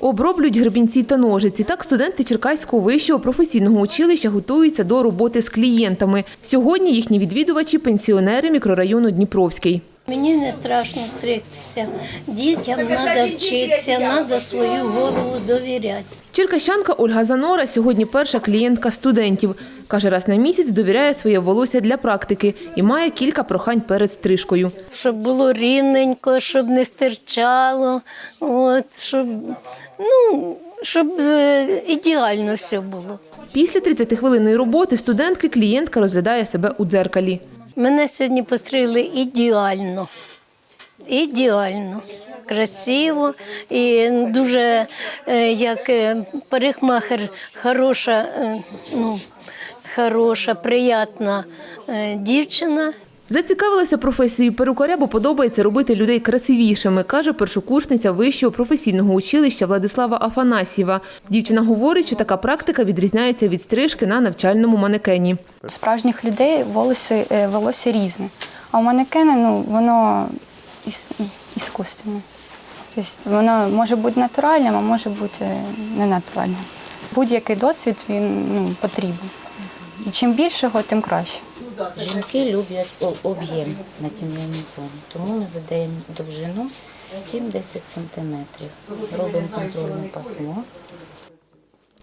Оброблюють гребінці та ножиці. Так студенти Черкаського вищого професійного училища готуються до роботи з клієнтами. Сьогодні їхні відвідувачі – пенсіонери мікрорайону Дніпровський. Мені не страшно стригтися. Дітям треба вчитися, треба свою голову довіряти. Черкащанка Ольга Занора сьогодні перша клієнтка студентів. Каже, раз на місяць довіряє своє волосся для практики і має кілька прохань перед стрижкою. Щоб було рівненько, щоб не стирчало, от, щоб, ну, щоб е, ідеально все було. Після 30-хвилинної роботи студентки клієнтка розглядає себе у дзеркалі. Мене сьогодні постригли ідеально. Ідеально. Красиво і дуже е, як е, парикмахер хороша, е, ну, хороша, приятна дівчина. Зацікавилася професією перукаря, бо подобається робити людей красивішими, каже першокурсниця вищого професійного училища Владислава Афанасьєва. Дівчина говорить, що така практика відрізняється від стрижки на навчальному манекені. Справжніх людей волосся, е, волосся різне. А у манекена ну, воно іс, іскусственне. Тобто воно може бути натуральним, а може бути ненатуральним. Будь-який досвід він ну, потрібен. І чим більше його, тим краще. Жінки люблять об'єм на тім'яній зоні, тому ми задаємо довжину 7-10 сантиметрів. Робимо контрольне пасмо.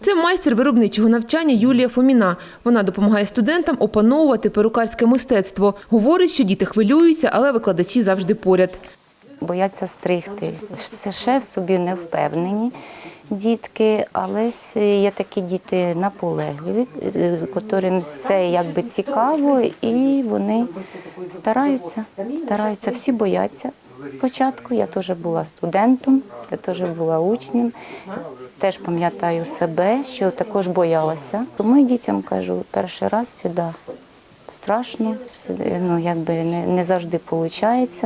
Це майстер виробничого навчання Юлія Фоміна. Вона допомагає студентам опановувати перукарське мистецтво. Говорить, що діти хвилюються, але викладачі завжди поряд. Бояться стригти. Це ще в собі не впевнені дітки, але є такі діти наполегливі, котрим це якби цікаво, і вони стараються, стараються, всі бояться. Спочатку я теж була студентом, я теж була учнем. Теж пам'ятаю себе, що також боялася. Тому дітям кажу, перший раз завжди страшно, ну, якби не, не завжди виходить.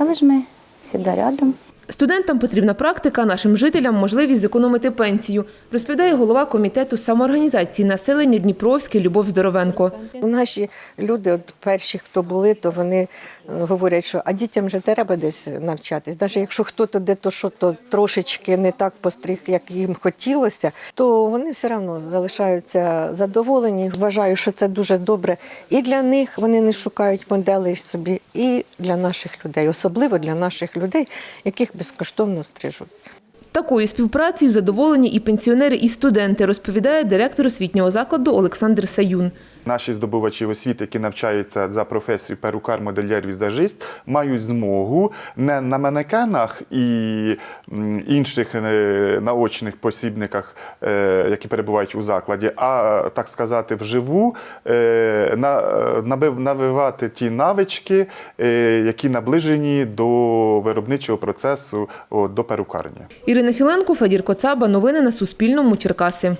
Але ж ми завжди рядом. Студентам потрібна практика, нашим жителям можливість зекономити пенсію, розповідає голова комітету самоорганізації населення Дніпровське Любов Здоровенко. Наші люди, от перші, хто були, то вони е, говорять, що а дітям вже треба десь навчатись. Навіть якщо хто-то де то що то трошечки не так постриг, як їм хотілося, то вони все одно залишаються задоволені. Вважаю, що це дуже добре і для них вони не шукають моделей собі, і для наших людей, особливо для наших людей, яких безкоштовно стрижуть. Такою співпрацею задоволені і пенсіонери, і студенти, розповідає директор освітнього закладу Олександр Саюн. Наші здобувачі освіти, які навчаються за професією перукар, модельєр, візажист, мають змогу не на манекенах і інших е, наочних посібниках, е, які перебувають у закладі, а так сказати, вживу е, навивати ті навички, які наближені до виробничого процесу, до перукарні. Ірина Філенко, Федір Коцаба. Новини на Суспільному. Черкаси.